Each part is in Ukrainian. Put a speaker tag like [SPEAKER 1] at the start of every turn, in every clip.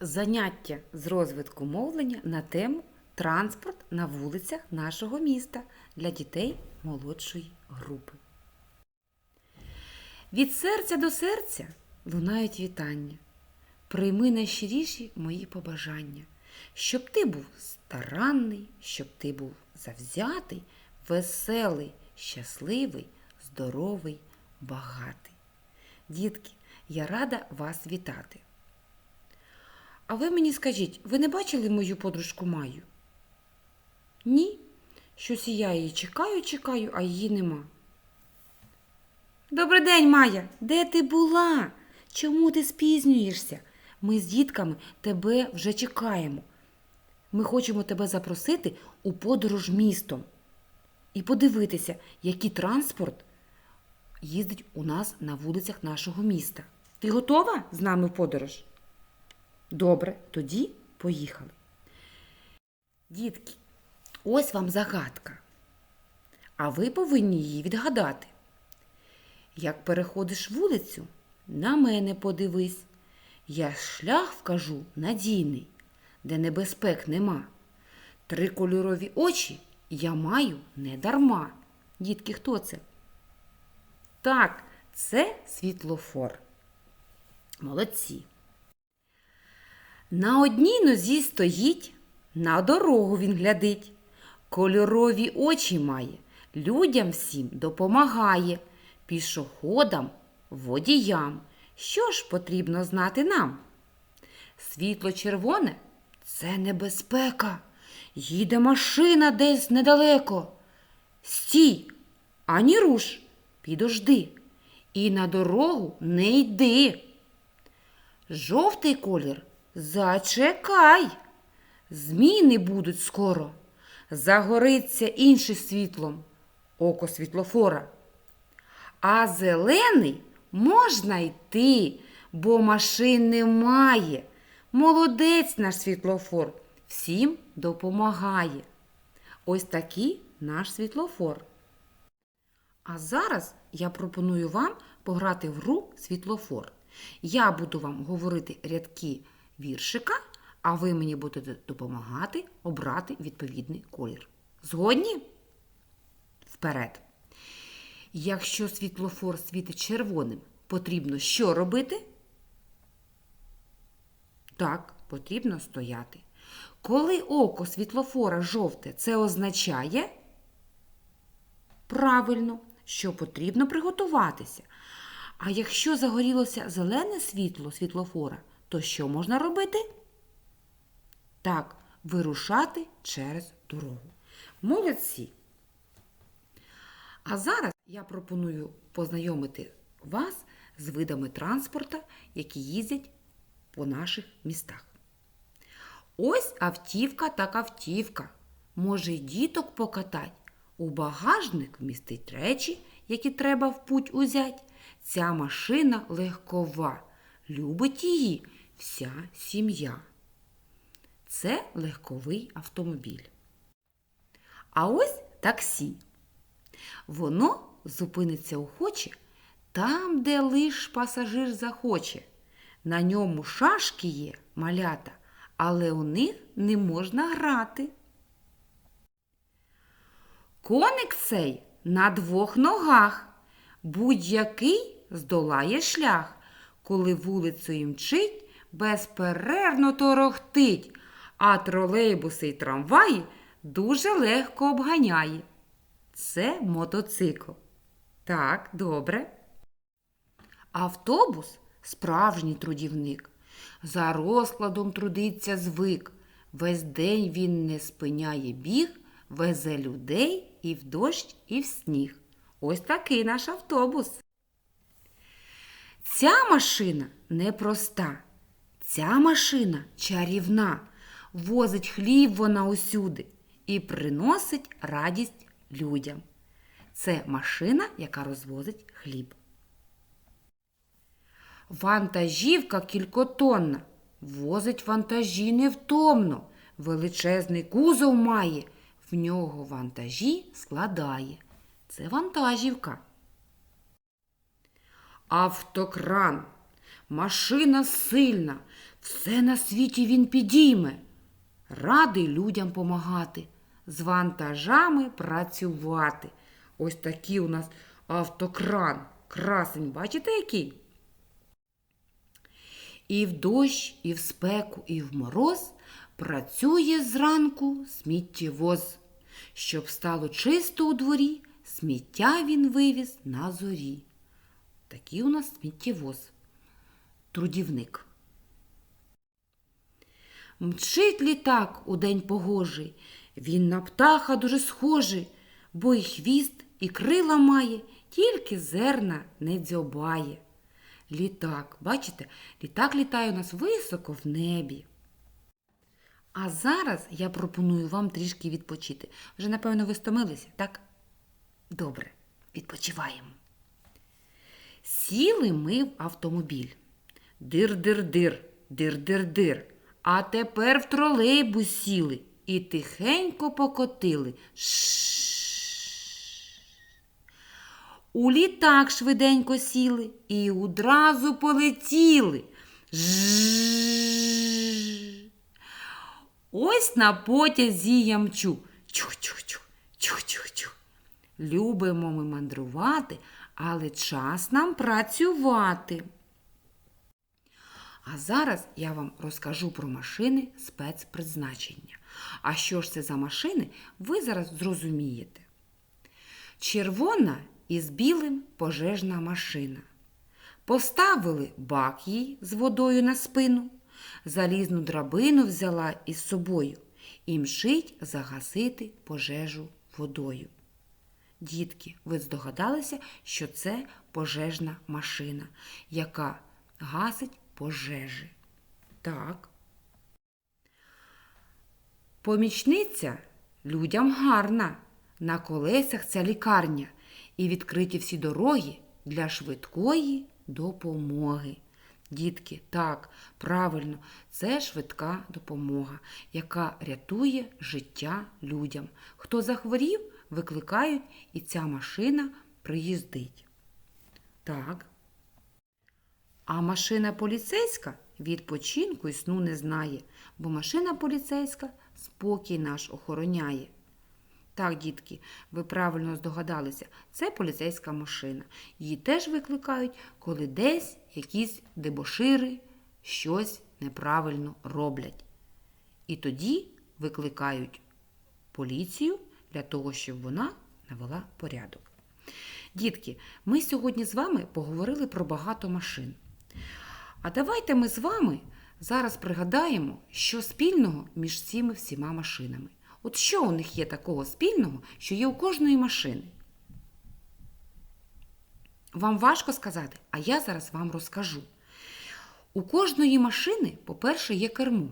[SPEAKER 1] Заняття з розвитку мовлення на тему Транспорт на вулицях нашого міста для дітей молодшої групи. Від серця до серця лунають вітання. Прийми найщиріші мої побажання, щоб ти був старанний, щоб ти був завзятий, веселий, щасливий, здоровий, багатий. Дітки, я рада вас вітати. А ви мені скажіть, ви не бачили мою подружку Маю? Ні. Щось і я її чекаю, чекаю, а її нема. Добрий день, Майя. Де ти була? Чому ти спізнюєшся? Ми з дітками тебе вже чекаємо. Ми хочемо тебе запросити у подорож містом і подивитися, який транспорт їздить у нас на вулицях нашого міста. Ти готова з нами в подорож? Добре, тоді поїхали. Дітки, ось вам загадка. А ви повинні її відгадати. Як переходиш вулицю, на мене подивись. Я шлях вкажу надійний, де небезпек нема. Три кольорові очі я маю не дарма. Дітки, хто це? Так, це світлофор. Молодці. На одній нозі стоїть, на дорогу він глядить. Кольорові очі має, людям всім допомагає, пішоходам, водіям. Що ж потрібно знати нам? Світло червоне це небезпека. Їде машина десь недалеко. Стій, ані руш, підожди. І на дорогу не йди. Жовтий колір зачекай. Зміни будуть скоро. Загориться інше світлом око світлофора. А зелений можна йти, бо машин немає. Молодець наш світлофор всім допомагає. Ось такий наш світлофор. А зараз я пропоную вам пограти в гру світлофор. Я буду вам говорити рядки віршика, а ви мені будете допомагати обрати відповідний колір. Згодні? Вперед! Якщо світлофор світить червоним, потрібно що робити? Так, потрібно стояти. Коли око світлофора жовте, це означає правильно, що потрібно приготуватися. А якщо загорілося зелене світло світлофора, то що можна робити? Так, вирушати через дорогу. Молодці! А зараз я пропоную познайомити вас з видами транспорта, які їздять по наших містах. Ось автівка так автівка. Може й діток покатать. У багажник вмістить речі, які треба в путь узять. Ця машина легкова, любить її вся сім'я. Це легковий автомобіль. А ось таксі. Воно зупиниться охоче там, де лиш пасажир захоче. На ньому шашки є малята, але у них не можна грати. Коник цей на двох ногах, будь-який здолає шлях, коли вулицею мчить, безперервно торохтить, а тролейбуси й трамваї дуже легко обганяє. Це мотоцикл. Так, добре. Автобус справжній трудівник. За розкладом трудиться звик. Весь день він не спиняє біг, везе людей і в дощ, і в сніг. Ось такий наш автобус. Ця машина непроста. Ця машина чарівна. Возить хліб вона усюди і приносить радість людям. Це машина, яка розвозить хліб. Вантажівка кількотонна. Возить вантажі невтомно. Величезний кузов має, в нього вантажі складає. Це вантажівка. Автокран. Машина сильна, Все на світі він підійме. Радий людям помагати, з вантажами працювати. Ось такий у нас автокран. Красень, бачите який? І в дощ, і в спеку, і в мороз працює зранку сміттєвоз. Щоб стало чисто у дворі, сміття він вивіз на зорі. Такий у нас сміттєвоз. Трудівник. Мчить літак у день погожий. Він на птаха дуже схожий, бо і хвіст, і крила має, тільки зерна не дзьобає. Літак, бачите, літак літає у нас високо в небі. А зараз я пропоную вам трішки відпочити. Вже, напевно, ви стомилися, так? Добре, відпочиваємо. Сіли ми в автомобіль. Дир-дир-дир, дир-дир-дир. А тепер в тролейбус сіли і тихенько покотили. У літак швиденько сіли і одразу полетіли. Ось на потязі я мчу. Чух-чух-чух, чух-чух-чух. Любимо ми мандрувати, але час нам працювати. А зараз я вам розкажу про машини спецпризначення. А що ж це за машини, ви зараз зрозумієте. Червона із білим пожежна машина. Поставили бак їй з водою на спину, залізну драбину взяла із собою і мшить загасити пожежу водою. Дітки, ви здогадалися, що це пожежна машина, яка гасить пожежі. Так. Помічниця людям гарна. На колесах ця лікарня і відкриті всі дороги для швидкої допомоги. Дітки, так, правильно, це швидка допомога, яка рятує життя людям. Хто захворів, викликають, і ця машина приїздить. Так. А машина поліцейська відпочинку і сну не знає, бо машина поліцейська спокій наш охороняє. Так, дітки, ви правильно здогадалися, це поліцейська машина. Її теж викликають, коли десь якісь дебошири щось неправильно роблять. І тоді викликають поліцію для того, щоб вона навела порядок. Дітки, ми сьогодні з вами поговорили про багато машин. А давайте ми з вами зараз пригадаємо, що спільного між цими всіма машинами. От що у них є такого спільного, що є у кожної машини? Вам важко сказати, а я зараз вам розкажу. У кожної машини, по-перше, є кермо,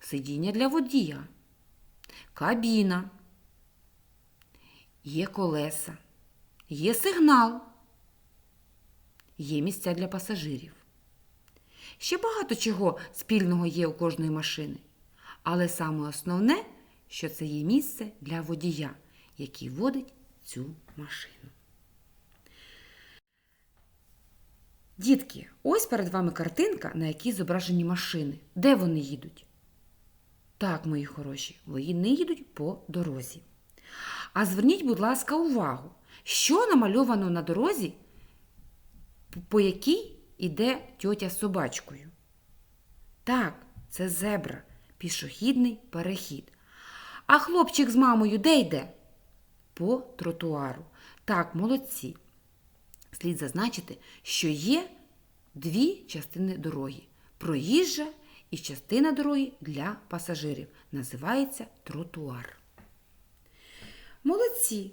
[SPEAKER 1] сидіння для водія, кабіна, є колеса, є сигнал, є місця для пасажирів. Ще багато чого спільного є у кожної машини. Але саме основне, що це є місце для водія, який водить цю машину. Дітки, ось перед вами картинка, на якій зображені машини. Де вони їдуть? Так, мої хороші, вони їдуть по дорозі. А зверніть, будь ласка, увагу, що намальовано на дорозі, по якій іде тьотя з собачкою. Так, це зебра пішохідний перехід. А хлопчик з мамою де йде? По тротуару. Так, молодці. Слід зазначити, що є дві частини дороги: проїжджа і частина дороги для пасажирів. Називається тротуар. Молодці.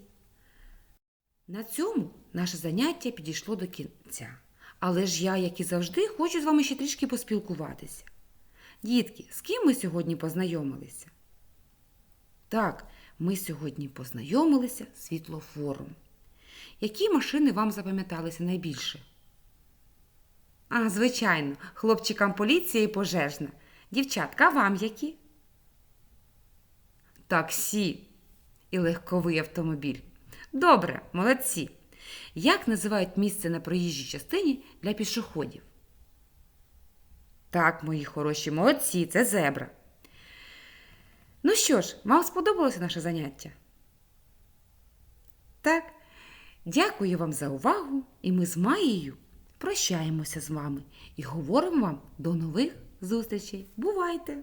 [SPEAKER 1] На цьому наше заняття підійшло до кінця. Але ж я, як і завжди, хочу з вами ще трішки поспілкуватися. Дітки, з ким ми сьогодні познайомилися? Так, ми сьогодні познайомилися з світлофором. Які машини вам запам'яталися найбільше? А, звичайно, хлопчикам поліція і пожежна. Дівчатка, вам які? Таксі і легковий автомобіль. Добре, молодці. Як називають місце на проїжджій частині для пішоходів? Так, мої хороші, молодці, це зебра. Ну що ж, вам сподобалося наше заняття? Так, дякую вам за увагу, і ми з Маєю прощаємося з вами і говоримо вам до нових зустрічей. Бувайте!